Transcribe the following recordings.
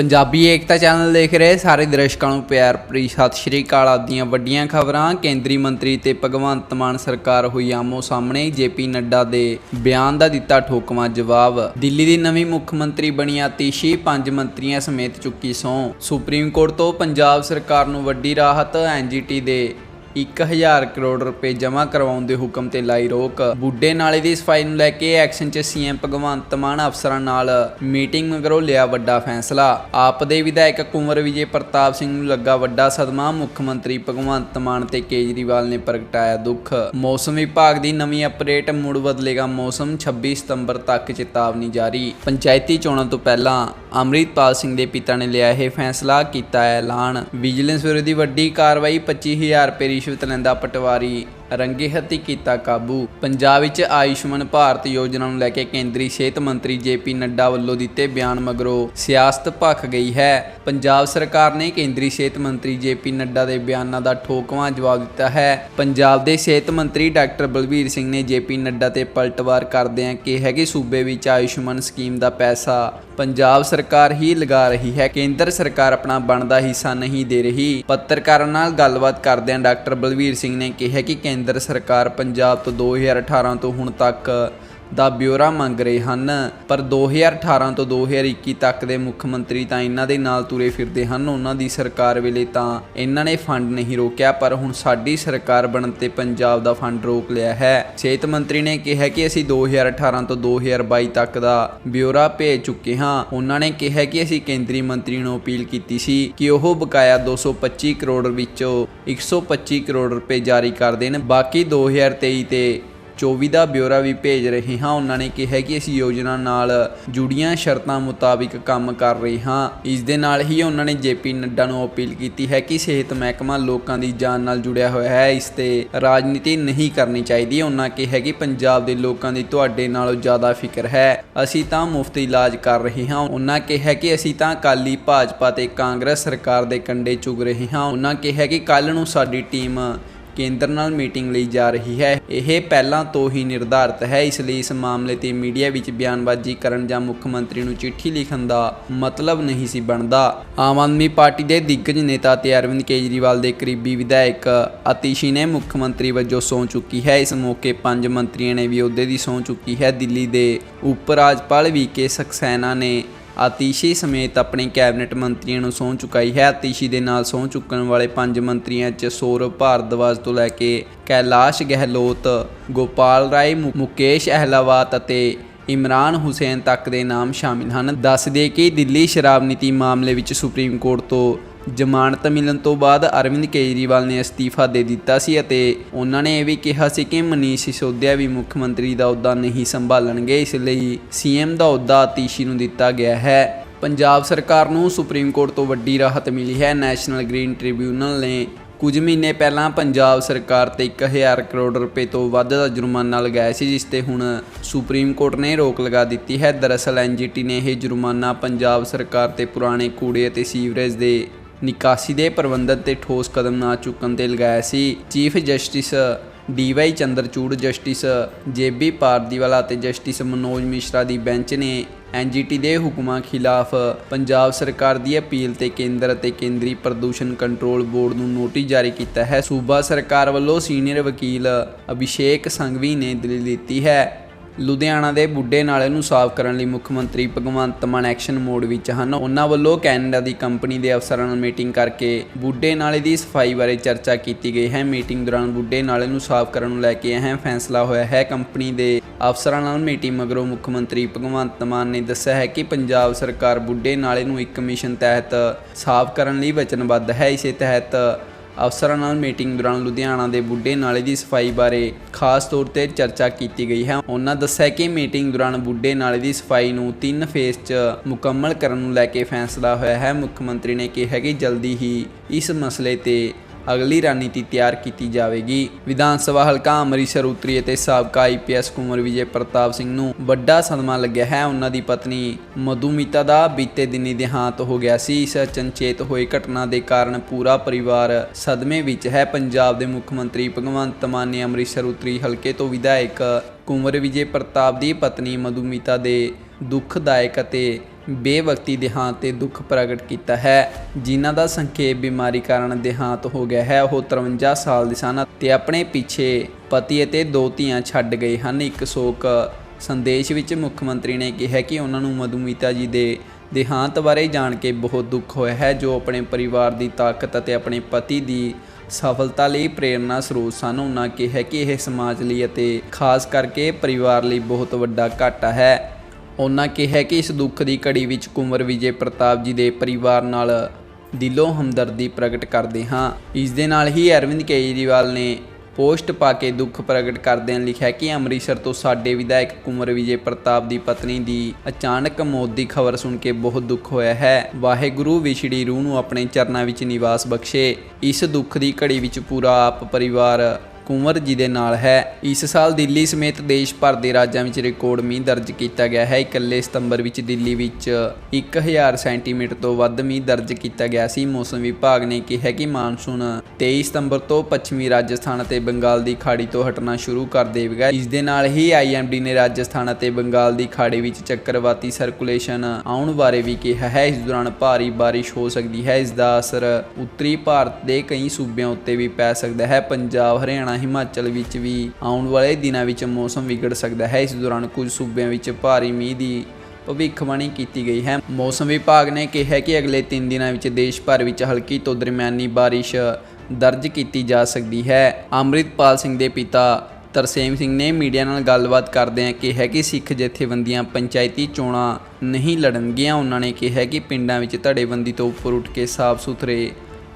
ਪੰਜਾਬੀ ਏਕਤਾ channel ਦੇਖ ਰਹੇ ਸਾਰੇ ਦਰਸ਼ਕਾਂ ਨੂੰ ਪਿਆਰ ਭਰੀ ਸਤਿ ਸ਼੍ਰੀ ਅਕਾਲ। ਆਦੀਆਂ ਵੱਡੀਆਂ ਖਬਰਾਂ, ਕੇਂਦਰੀ ਮੰਤਰੀ ਤੇ ਭਗਵੰਤ ਮਾਨ ਸਰਕਾਰ ਹੋਈ ਆਮੋ ਸਾਹਮਣੇ, ਜੇਪੀ ਨੱਡਾ ਦੇ ਬਿਆਨ ਦਾ ਦਿੱਤਾ ਠੋਕਵਾਂ ਜਵਾਬ। ਦਿੱਲੀ ਦੀ ਨਵੀਂ ਮੁੱਖ ਮੰਤਰੀ ਬਣੀ ਆਤੀਸ਼ੀ ਪੰਜ ਮੰਤਰੀਆਂ ਸਮੇਤ ਚੁੱਕੀ ਸਹੁੰ। ਸੁਪਰੀਮ ਕੋਰਟ ਤੋਂ ਪੰਜਾਬ ਸਰਕਾਰ ਨੂੰ ਵੱਡੀ ਰਾਹਤ ਐਨਜੀਟੀ ਦੇ 1000 ਕਰੋੜ ਰੁਪਏ ਜਮ੍ਹਾਂ ਕਰਵਾਉਣ ਦੇ ਹੁਕਮ ਤੇ ਲਾਈ ਰੋਕ। ਬੁੱਢੇ ਨਾਲੇ ਦੀ ਸਫ਼ਾਈ ਨੂੰ ਲੈ ਕੇ ਐਕਸ਼ਨ 'ਚ ਸੀਐਮ ਭਗਵੰਤ ਮਾਨ ਅਫਸਰਾਂ ਨਾਲ ਮੀਟਿੰਗ ਮਗਰੋਂ ਲਿਆ ਵੱਡਾ ਫੈਸਲਾ। ਆਪ ਦੇ ਵਿਧਾਇਕ ਕੁੰਵਰ ਵਿਜੇ ਪ੍ਰਤਾਪ ਸਿੰਘ ਨੂੰ ਲੱਗਾ ਵੱਡਾ ਸਦਮਾ। ਮੁੱਖ ਮੰਤਰੀ ਭਗਵੰਤ ਮਾਨ ਤੇ ਕੇਜਰੀਵਾਲ ਨੇ ਪ੍ਰਗਟਾਇਆ ਦੁੱਖ। ਮੌਸਮ ਵਿਭਾਗ ਦੀ ਨਵੀਂ ਅਪਡੇਟ ਮੁੜ ਬਦਲੇਗਾ ਮੌਸਮ। 26 ਸਤੰਬਰ ਤੱਕ ਚੇਤਾਵਨੀ ਜਾਰੀ। ਪੰਚਾਇਤੀ ਚੋਣਾਂ ਤੋਂ ਪਹਿਲਾਂ ਅੰਮ੍ਰਿਤਪਾਲ ਸਿੰਘ ਦੇ ਪਿਤਾ ਨੇ ਲਿਆ ਇਹ ਫੈਸਲਾ। ਕੀਤਾ ਐਲਾਨ। ਵਿਜੀਲੈਂਸ ਵਿਰੋਧੀ ਵੱਡੀ ਕਾਰਵਾਈ 25000 ਰੁਪਏ ਰਿਸ਼ਵਤ ਲੈਂਦਾ ਪਟਵਾਰੀ ਰੰਗੇ ਹੱਥੀ ਕੀਤਾ ਕਾਬੂ। ਪੰਜਾਬ ਵਿੱਚ ਆਯੁਸ਼ਮਾਨ ਭਾਰਤ ਯੋਜਨਾ ਨੂੰ ਲੈ ਕੇ ਕੇਂਦਰੀ ਸਿਹਤ ਮੰਤਰੀ ਜੇਪੀ ਨੱਡਾ ਵੱਲੋਂ ਦਿੱਤੇ ਬਿਆਨ ਮਗਰੋਂ ਸਿਆਸਤ ਭਖ ਗਈ ਹੈ। ਪੰਜਾਬ ਸਰਕਾਰ ਨੇ ਕੇਂਦਰੀ ਸਿਹਤ ਮੰਤਰੀ ਜੇਪੀ ਨੱਡਾ ਦੇ ਬਿਆਨਾਂ ਦਾ ਠੋਕਵਾਂ ਜਵਾਬ ਦਿੱਤਾ ਹੈ। ਪੰਜਾਬ ਦੇ ਸਿਹਤ ਮੰਤਰੀ ਡਾਕਟਰ ਬਲਬੀਰ ਸਿੰਘ ਨੇ ਜੇਪੀ ਨੱਡਾ ਤੇ ਪਲਟਵਾਰ ਕਰਦਿਆਂ ਕਿਹਾ ਕਿ ਸੂਬੇ ਵਿੱਚ ਆਯੁਸ਼ਮਾਨ ਸਕੀਮ ਦਾ ਪੈਸਾ ਪੰਜਾਬ ਸਰਕਾਰ ਹੀ ਲਗਾ ਰਹੀ ਹੈ। ਕੇਂਦਰ ਸਰਕਾਰ ਆਪਣਾ ਬਣਦਾ ਹਿੱਸਾ ਨਹੀਂ ਦੇ ਰਹੀ। ਪੱਤਰਕਾਰਾਂ ਨਾਲ ਗੱਲਬਾਤ ਕਰਦਿਆਂ ਡਾਕਟਰ ਬਲਬੀਰ ਸਿੰਘ ਨੇ ਕਿਹਾ ਕਿ ਕੇਂਦਰ ਸਰਕਾਰ ਪੰਜਾਬ ਤੋਂ 2018 ਤੋਂ ਹੁਣ ਤੱਕ ਦਾ ਬਿਊਰਾ ਮੰਗ ਰਹੇ ਹਨ। ਪਰ 2018 ਤੋਂ 2021 ਤੱਕ ਦੇ ਮੁੱਖ ਮੰਤਰੀ ਤਾਂ ਇਹਨਾਂ ਦੇ ਨਾਲ ਤੁਰੇ ਫਿਰਦੇ ਹਨ। ਉਹਨਾਂ ਦੀ ਸਰਕਾਰ ਵੇਲੇ ਤਾਂ ਇਹਨਾਂ ਨੇ ਫੰਡ ਨਹੀਂ ਰੋਕਿਆ, ਪਰ ਹੁਣ ਸਾਡੀ ਸਰਕਾਰ ਬਣਨ ਤੇ ਪੰਜਾਬ ਦਾ ਫੰਡ ਰੋਕ ਲਿਆ ਹੈ। ਸਿਹਤ ਮੰਤਰੀ ਨੇ ਕਿਹਾ ਕਿ ਅਸੀਂ 2018 ਤੋਂ 2022 ਤੱਕ ਦਾ ਬਿਊਰਾ ਭੇਜ ਚੁੱਕੇ ਹਾਂ। ਉਹਨਾਂ ਨੇ ਕਿਹਾ ਕਿ ਅਸੀਂ ਕੇਂਦਰੀ ਮੰਤਰੀ ਨੂੰ ਅਪੀਲ ਕੀਤੀ ਸੀ ਕਿ ਉਹ ਬਕਾਇਆ 225 ਕਰੋੜ ਵਿੱਚੋਂ 125 ਕਰੋੜ ਰੁਪਏ ਜਾਰੀ ਕਰ ਦੇਣ। ਬਾਕੀ 2023 ਤੇ 24 ਦਾ ਬਿਊਰਾ ਵੀ ਭੇਜ ਰਹੇ ਹਾਂ। ਉਹਨਾਂ ਨੇ ਕਿਹਾ ਕਿ ਅਸੀਂ ਯੋਜਨਾ ਨਾਲ ਜੁੜੀਆਂ ਸ਼ਰਤਾਂ ਮੁਤਾਬਿਕ ਕੰਮ ਕਰ ਰਹੇ ਹਾਂ। ਇਸ ਦੇ ਨਾਲ ਹੀ ਉਹਨਾਂ ਨੇ ਜੇਪੀ ਨੱਡਾ ਨੂੰ ਅਪੀਲ ਕੀਤੀ ਹੈ ਕਿ ਸਿਹਤ ਮਹਿਕਮਾ ਲੋਕਾਂ ਦੀ ਜਾਨ ਨਾਲ ਜੁੜਿਆ ਹੋਇਆ ਹੈ। ਇਸ ਤੇ ਰਾਜਨੀਤੀ ਨਹੀਂ ਕਰਨੀ ਚਾਹੀਦੀ। ਉਹਨਾਂ ਕਿਹਾ ਕਿ ਪੰਜਾਬ ਦੇ ਲੋਕਾਂ ਦੀ ਤੁਹਾਡੇ ਨਾਲੋਂ ਜ਼ਿਆਦਾ ਫਿਕਰ ਹੈ। ਅਸੀਂ ਤਾਂ ਮੁਫਤ ਇਲਾਜ ਕਰ ਰਹੇ ਹਾਂ। ਉਹਨਾਂ ਕਿਹਾ ਕਿ ਅਸੀਂ ਤਾਂ ਅਕਾਲੀ ਭਾਜਪਾ ਤੇ ਕਾਂਗਰਸ ਸਰਕਾਰ ਦੇ ਕੰਡੇ ਚੁਗ ਰਹੇ ਹਾਂ। ਉਹਨਾਂ ਕਿਹਾ ਕਿ ਕੱਲ ਨੂੰ ਸਾਡੀ ਟੀਮ ਕੇਂਦਰ ਨਾਲ ਮੀਟਿੰਗ ਲਈ ਜਾ ਰਹੀ ਹੈ। ਇਹ ਪਹਿਲਾਂ ਤੋਂ ਹੀ ਨਿਰਧਾਰਤ ਹੈ। ਇਸ ਲਈ ਇਸ ਮਾਮਲੇ ਤੇ ਮੀਡੀਆ ਵਿੱਚ ਬਿਆਨਬਾਜ਼ੀ ਕਰਨ ਜਾਂ ਮੁੱਖ ਮੰਤਰੀ ਨੂੰ ਚਿੱਠੀ ਲਿਖਣ ਦਾ ਮਤਲਬ ਨਹੀਂ ਸੀ ਬਣਦਾ। ਆਮ ਆਦਮੀ ਪਾਰਟੀ ਦੇ ਦਿੱਗਜ ਨੇਤਾ ਤੇ ਅਰਵਿੰਦ ਕੇਜਰੀਵਾਲ ਦੇ ਕਰੀਬੀ ਵਿਧਾਇਕ ਅਤੀਸ਼ੀ ਨੇ ਮੁੱਖ ਮੰਤਰੀ ਵਜੋਂ ਸਹੁੰ ਚੁੱਕੀ ਹੈ। ਇਸ ਮੌਕੇ ਪੰਜ ਮੰਤਰੀਆਂ ਨੇ ਵੀ ਅਹੁਦੇ ਦੀ ਸਹੁੰ ਚੁੱਕੀ ਹੈ। ਦਿੱਲੀ ਦੇ ਉਪ ਰਾਜਪਾਲ ਵੀ ਕੇ ਸਕਸੈਨਾ ਨੇ ਆਤੀਸ਼ੀ ਸਮੇਤ ਆਪਣੇ ਕੈਬਨਿਟ ਮੰਤਰੀਆਂ ਨੂੰ ਸਹੁੰ ਚੁਕਾਈ ਹੈ। ਆਤੀਸ਼ੀ ਦੇ ਨਾਲ ਸਹੁੰ ਚੁੱਕਣ ਵਾਲੇ ਪੰਜ ਮੰਤਰੀਆਂ 'ਚ ਸੌਰਵ ਭਾਰਦਵਾਜ ਤੋਂ ਲੈ ਕੇ ਕੈਲਾਸ਼ ਗਹਿਲੋਤ, ਗੋਪਾਲ ਰਾਏ ਮੁਕੇਸ਼ ਅਹਲਾਵਾਤ ਅਤੇ ਇਮਰਾਨ ਹੁਸੈਨ ਤੱਕ ਦੇ ਨਾਮ ਸ਼ਾਮਿਲ ਹਨ। ਦੱਸ ਦੇ ਕਿ ਦਿੱਲੀ ਸ਼ਰਾਬ ਨੀਤੀ ਮਾਮਲੇ ਵਿੱਚ ਸੁਪਰੀਮ ਕੋਰਟ ਤੋਂ ਜ਼ਮਾਨਤ ਮਿਲਣ ਤੋਂ ਬਾਅਦ ਅਰਵਿੰਦ ਕੇਜਰੀਵਾਲ ਨੇ ਅਸਤੀਫਾ ਦੇ ਦਿੱਤਾ ਸੀ ਅਤੇ ਉਹਨਾਂ ਨੇ ਇਹ ਵੀ ਕਿਹਾ ਸੀ ਕਿ ਮਨੀਸ਼ ਸਿਸੋਦੀਆ ਵੀ ਮੁੱਖ ਮੰਤਰੀ ਦਾ ਅਹੁਦਾ ਨਹੀਂ ਸੰਭਾਲਣਗੇ, ਇਸ ਲਈ ਸੀਐਮ ਦਾ ਅਹੁਦਾ ਆਤੀਸ਼ੀ ਨੂੰ ਦਿੱਤਾ ਗਿਆ ਹੈ। ਪੰਜਾਬ ਸਰਕਾਰ ਨੂੰ ਸੁਪਰੀਮ ਕੋਰਟ ਤੋਂ ਵੱਡੀ ਰਾਹਤ ਮਿਲੀ ਹੈ। ਨੈਸ਼ਨਲ ਗ੍ਰੀਨ ਟ੍ਰਿਬਿਊਨਲ ਨੇ ਕੁਝ ਮਹੀਨੇ ਪਹਿਲਾਂ ਪੰਜਾਬ ਸਰਕਾਰ ਤੇ 1000 ਕਰੋੜ ਰੁਪਏ ਤੋਂ ਵੱਧ ਦਾ ਜੁਰਮਾਨਾ ਲਗਾਇਆ ਸੀ, ਜਿਸ ਤੇ ਹੁਣ ਸੁਪਰੀਮ ਕੋਰਟ ਨੇ ਰੋਕ ਲਗਾ ਦਿੱਤੀ ਹੈ। ਦਰਅਸਲ ਐਨਜੀਟੀ ਨੇ ਇਹ ਜੁਰਮਾਨਾ ਪੰਜਾਬ ਸਰਕਾਰ ਤੇ ਪੁਰਾਣੇ ਕੂੜੇ ਅਤੇ ਸੀਵਰੇਜ ਦੇ ਨਿਕਾਸੀ ਦੇ ਪ੍ਰਬੰਧਨ ਤੇ ਠੋਸ ਕਦਮ ਨਾ ਚੁੱਕਣ ਤੇ ਲਗਾਇਆ ਸੀ। Chief justice DY Chandrachud, justice JB Pardiwala ਅਤੇ ਜਸਟਿਸ ਮਨੋਜ ਮਿਸ਼ਰਾ ਦੀ ਬੈਂਚ ਨੇ ਐਨਜੀਟੀ ਦੇ ਹੁਕਮਾਂ ਖਿਲਾਫ ਪੰਜਾਬ ਸਰਕਾਰ ਦੀ ਅਪੀਲ ਤੇ ਕੇਂਦਰ ਅਤੇ ਕੇਂਦਰੀ ਪ੍ਰਦੂਸ਼ਣ ਕੰਟਰੋਲ ਬੋਰਡ ਨੂੰ ਨੋਟਿਸ ਜਾਰੀ ਕੀਤਾ ਹੈ। ਸੂਬਾ ਸਰਕਾਰ ਵੱਲੋਂ ਸੀਨੀਅਰ ਵਕੀਲ ਅਭਿਸ਼ੇਕ ਸੰਘਵੀ ਨੇ ਦਲੀਲ ਦਿੱਤੀ ਹੈ। ਲੁਧਿਆਣਾ ਦੇ ਬੁੱਢੇ ਨਾਲੇ ਨੂੰ ਸਾਫ਼ ਕਰਨ ਲਈ ਮੁੱਖ ਮੰਤਰੀ ਭਗਵੰਤ ਮਾਨ ਐਕਸ਼ਨ ਮੋਡ ਵਿੱਚ ਹਨ। ਉਹਨਾਂ ਵੱਲੋਂ ਕੈਨੇਡਾ ਦੀ ਕੰਪਨੀ ਦੇ ਅਫਸਰਾਂ ਨਾਲ ਮੀਟਿੰਗ ਕਰਕੇ ਬੁੱਢੇ ਨਾਲੇ ਦੀ ਸਫ਼ਾਈ ਬਾਰੇ ਚਰਚਾ ਕੀਤੀ ਗਈ ਹੈ। ਮੀਟਿੰਗ ਦੌਰਾਨ ਬੁੱਢੇ ਨਾਲੇ ਨੂੰ ਸਾਫ਼ ਕਰਨ ਨੂੰ ਲੈ ਕੇ ਅਹਿਮ ਫੈਸਲਾ ਹੋਇਆ ਹੈ। ਕੰਪਨੀ ਦੇ ਅਫਸਰਾਂ ਨਾਲ ਮੀਟਿੰਗ ਮਗਰੋਂ ਮੁੱਖ ਮੰਤਰੀ ਭਗਵੰਤ ਮਾਨ ਨੇ ਦੱਸਿਆ ਹੈ ਕਿ ਪੰਜਾਬ ਸਰਕਾਰ ਬੁੱਢੇ ਨਾਲੇ ਨੂੰ ਇੱਕ ਮਿਸ਼ਨ ਤਹਿਤ ਸਾਫ਼ ਕਰਨ ਲਈ ਵਚਨਬੱਧ ਹੈ। ਇਸੇ ਤਹਿਤ ਅਫਸਰਾਂ ਨਾਲ ਮੀਟਿੰਗ ਦੌਰਾਨ ਲੁਧਿਆਣਾ ਦੇ ਬੁੱਢੇ ਨਾਲੇ ਦੀ ਸਫ਼ਾਈ ਬਾਰੇ ਖਾਸ ਤੌਰ ਤੇ ਚਰਚਾ ਕੀਤੀ ਗਈ ਹੈ। ਉਹਨਾਂ ਦੱਸਿਆ ਕਿ ਮੀਟਿੰਗ ਦੌਰਾਨ ਬੁੱਢੇ ਨਾਲੇ ਦੀ ਸਫ਼ਾਈ ਨੂੰ ਤਿੰਨ ਫੇਸ 'ਚ ਮੁਕੰਮਲ ਕਰਨ ਨੂੰ ਲੈ ਕੇ ਫੈਸਲਾ ਹੋਇਆ ਹੈ। ਮੁੱਖ ਮੰਤਰੀ ਨੇ ਕਿਹਾ ਕਿ ਜਲਦੀ ਹੀ ਇਸ ਮਸਲੇ ਤੇ ਅਗਲੀ ਰਣਨੀਤੀ ਤਿਆਰ ਕੀਤੀ ਜਾਵੇਗੀ। ਵਿਧਾਨ ਸਭਾ ਹਲਕਾ ਅੰਮ੍ਰਿਤਸਰ ਉੱਤਰੀ ਅਤੇ ਸਾਬਕਾ ਆਈਪੀਐਸ ਕੁੰਵਰ ਵਿਜੇ ਪ੍ਰਤਾਪ ਸਿੰਘ ਨੂੰ ਵੱਡਾ ਸਦਮਾ ਲੱਗਿਆ ਹੈ। ਉਹਨਾਂ ਦੀ ਪਤਨੀ ਮਧੂਮਿਤਾ ਦਾ ਬੀਤੇ ਦਿਨੀ ਦੇਹਾਂਤ ਹੋ ਗਿਆ ਸੀ। ਇਸ ਅਚਨਚੇਤ ਹੋਈ ਘਟਨਾ ਦੇ ਕਾਰਨ ਪੂਰਾ ਪਰਿਵਾਰ ਸਦਮੇ ਵਿੱਚ ਹੈ। ਪੰਜਾਬ ਦੇ ਮੁੱਖ ਮੰਤਰੀ ਭਗਵੰਤ ਮਾਨ ਨੇ ਅੰਮ੍ਰਿਤਸਰ ਉੱਤਰੀ ਹਲਕੇ ਤੋਂ ਵਿਧਾਇਕ ਕੁੰਵਰ ਵਿਜੇ ਪ੍ਰਤਾਪ ਦੀ ਪਤਨੀ ਮਧੂਮਿਤਾ ਦੇ ਦੁੱਖਦਾਇਕ ਅਤੇ ਬੇਵਕਤੀ ਦੇਹਾਂਤ ਤੇ ਦੁੱਖ ਪ੍ਰਗਟ ਕੀਤਾ ਹੈ। ਜਿਨ੍ਹਾਂ ਦਾ ਸੰਖੇਪ ਬਿਮਾਰੀ ਕਾਰਨ ਦੇਹਾਂਤ ਹੋ ਗਿਆ ਹੈ, ਉਹ 53 ਸਾਲ ਦੇ ਸਨ ਤੇ ਆਪਣੇ ਪਿੱਛੇ ਪਤੀ ਅਤੇ ਦੋ ਧੀਆਂ ਛੱਡ ਗਏ ਹਨ। ਇੱਕ ਸ਼ੋਕ ਸੰਦੇਸ਼ ਵਿੱਚ ਮੁੱਖ ਮੰਤਰੀ ਨੇ ਕਿਹਾ ਕਿ ਉਹਨਾਂ ਨੂੰ ਮਧੂਮੀਤਾ ਜੀ ਦੇ ਦੇਹਾਂਤ ਬਾਰੇ ਜਾਣ ਕੇ ਬਹੁਤ ਦੁੱਖ ਹੋਇਆ ਹੈ, ਜੋ ਆਪਣੇ ਪਰਿਵਾਰ ਦੀ ਤਾਕਤ ਅਤੇ ਆਪਣੇ ਪਤੀ ਦੀ ਸਫਲਤਾ ਲਈ ਪ੍ਰੇਰਨਾ ਸਰੋਤ ਸਨ। ਉਹਨਾਂ ਕਿਹਾ ਕਿ ਇਹ ਸਮਾਜ ਲਈ ਅਤੇ ਖਾਸ ਕਰਕੇ ਪਰਿਵਾਰ ਲਈ ਬਹੁਤ ਵੱਡਾ ਘਾਟਾ ਹੈ। ਉਹਨਾਂ ਕਿਹਾ ਕਿ ਇਸ ਦੁੱਖ ਦੀ ਘੜੀ ਵਿੱਚ ਕੁੰਵਰ ਵਿਜੇ ਪ੍ਰਤਾਪ ਜੀ ਦੇ ਪਰਿਵਾਰ ਨਾਲ ਦਿਲੋਂ ਹਮਦਰਦੀ ਪ੍ਰਗਟ ਕਰਦੇ ਹਾਂ। ਇਸ ਦੇ ਨਾਲ ਹੀ ਅਰਵਿੰਦ ਕੇਜਰੀਵਾਲ ਨੇ ਪੋਸਟ ਪਾ ਕੇ ਦੁੱਖ ਪ੍ਰਗਟ ਕਰਦਿਆਂ ਲਿਖਿਆ ਕਿ ਅੰਮ੍ਰਿਤਸਰ ਤੋਂ ਸਾਡੇ ਵਿਧਾਇਕ ਕੁੰਵਰ ਵਿਜੇ ਪ੍ਰਤਾਪ ਦੀ ਪਤਨੀ ਦੀ ਅਚਾਨਕ ਮੌਤ ਦੀ ਖਬਰ ਸੁਣ ਕੇ ਬਹੁਤ ਦੁੱਖ ਹੋਇਆ ਹੈ। ਵਾਹਿਗੁਰੂ ਵਿਛੜੀ ਰੂਹ ਨੂੰ ਆਪਣੇ ਚਰਨਾਂ ਵਿੱਚ ਨਿਵਾਸ ਬਖਸ਼ੇ। ਇਸ ਦੁੱਖ ਦੀ ਘੜੀ ਵਿੱਚ ਪੂਰਾ ਆਪ ਪਰਿਵਾਰ ਕੁੰਵਰ ਜੀ ਦੇ ਨਾਲ ਹੈ। ਇਸ ਸਾਲ ਦਿੱਲੀ ਸਮੇਤ ਦੇਸ਼ ਭਰ ਦੇ ਰਾਜਾਂ ਵਿੱਚ ਰਿਕਾਰਡ ਮੀਂਹ ਦਰਜ ਕੀਤਾ ਗਿਆ ਹੈ। ਇਕੱਲੇ ਸਤੰਬਰ ਵਿੱਚ ਦਿੱਲੀ ਵਿੱਚ 1000 ਸੈਂਟੀਮੀਟਰ ਤੋਂ ਵੱਧ ਮੀਂਹ ਦਰਜ ਕੀਤਾ ਗਿਆ ਸੀ। ਮੌਸਮ ਵਿਭਾਗ ਨੇ ਕਿਹਾ ਕਿ ਮਾਨਸੂਨ 23 ਸਤੰਬਰ ਤੋਂ ਪੱਛਮੀ ਰਾਜਸਥਾਨ ਅਤੇ ਬੰਗਾਲ ਦੀ ਖਾੜੀ ਤੋਂ ਹਟਣਾ ਸ਼ੁਰੂ ਕਰ ਦੇਵੇਗਾ। ਇਸ ਦੇ ਨਾਲ ਹੀ ਆਈਐਮਡੀ ਨੇ ਰਾਜਸਥਾਨ ਅਤੇ ਬੰਗਾਲ ਦੀ ਖਾੜੀ ਵਿੱਚ ਚੱਕਰਵਾਤੀ ਸਰਕੂਲੇਸ਼ਨ ਆਉਣ ਬਾਰੇ ਵੀ ਕਿਹਾ ਹੈ। ਇਸ ਦੌਰਾਨ ਭਾਰੀ ਬਾਰਿਸ਼ ਹੋ ਸਕਦੀ ਹੈ। ਇਸ ਦਾ ਅਸਰ ਉੱਤਰੀ ਭਾਰਤ ਦੇ ਕਈ ਸੂਬਿਆਂ ਉੱਤੇ ਵੀ ਪੈ ਸਕਦਾ ਹੈ। ਪੰਜਾਬ, ਹਰਿਆਣਾ ਹਿਮਾਚਲ ਵਿੱਚ ਵੀ ਆਉਣ ਵਾਲੇ ਦਿਨਾਂ ਵਿੱਚ ਮੌਸਮ ਵਿਗੜ ਸਕਦਾ ਹੈ। ਇਸ ਦੌਰਾਨ ਕੁਝ ਸੂਬਿਆਂ ਵਿੱਚ ਭਾਰੀ ਮੀਂਹ ਦੀ ਭਵਿੱਖਬਾਣੀ ਕੀਤੀ ਗਈ ਹੈ। ਮੌਸਮ ਵਿਭਾਗ ਨੇ ਕਿਹਾ ਕਿ ਅਗਲੇ 3 ਦਿਨਾਂ ਵਿੱਚ ਦੇਸ਼ ਭਰ ਵਿੱਚ ਹਲਕੀ ਤੋਂ ਦਰਮਿਆਨੀ ਬਾਰਿਸ਼ ਦਰਜ ਕੀਤੀ ਜਾ ਸਕਦੀ ਹੈ। ਅੰਮ੍ਰਿਤਪਾਲ ਸਿੰਘ ਦੇ ਪਿਤਾ ਤਰਸੇਮ ਸਿੰਘ ਨੇ ਮੀਡੀਆ ਨਾਲ ਗੱਲਬਾਤ ਕਰਦਿਆਂ ਕਿਹਾ ਕਿ ਸਿੱਖ ਜਥੇਬੰਦੀਆਂ ਪੰਚਾਇਤੀ ਚੋਣਾਂ ਨਹੀਂ ਲੜਨਗੀਆਂ। ਉਹਨਾਂ ਨੇ ਕਿਹਾ ਕਿ ਪਿੰਡਾਂ ਵਿੱਚ ਧੜੇਬੰਦੀ ਤੋਂ ਉੱਪਰ ਉੱਠ ਕੇ ਸਾਫ਼ ਸੁਥਰੇ